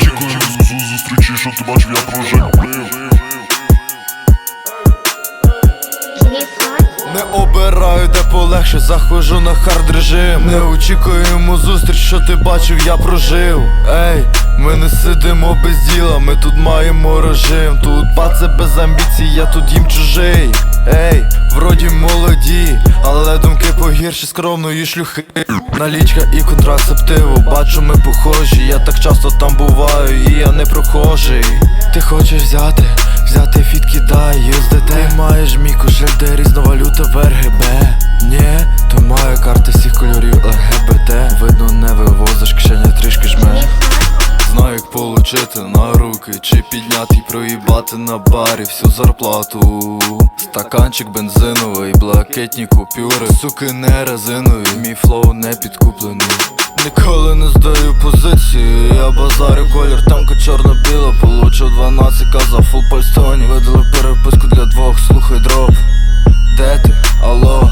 Чекаю зустрічі, що ти бачив, я прожив Не обираю, де полегше, заходжу на хард режим. Не очікуємо зустріч, що ти бачив, я прожив. Ей, ми не сидимо без діла, ми тут маємо режим. Тут паце без амбіцій, я тут їм чужий. Ей, вроді молоді, але думки погірші скромної шлюхи Налічка і контрацептиву, бачу ми похожі. Я так часто там буваю, і я не прохожий. Ти хочеш взяти, взяти фітки, дай юздити Ти маєш мій кошель, де різна валюта в РГБ Ні, то маю карти всіх кольорів ЛГБТ Видно, не вивозиш, кишеня трішки жме получити на руки, чи підняти й проїбати на барі всю зарплату. Стаканчик бензиновий, блакитні купюри, суки не резинові, мій флоу не підкуплений. Ніколи не здаю позиції, я базарю колір, тамка чорно-біла, получив 12 за фул пальстоні Видали переписку для двох, слухай дроп. Де ти? Алло?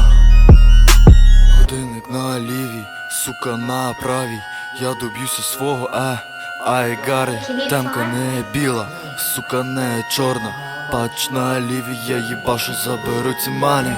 Годинник на лівій, сука на правій, я доб'юся свого, а Ай гари, темка не біла, сука не чорна, пач на ліві, я їбашу, заберу ці мані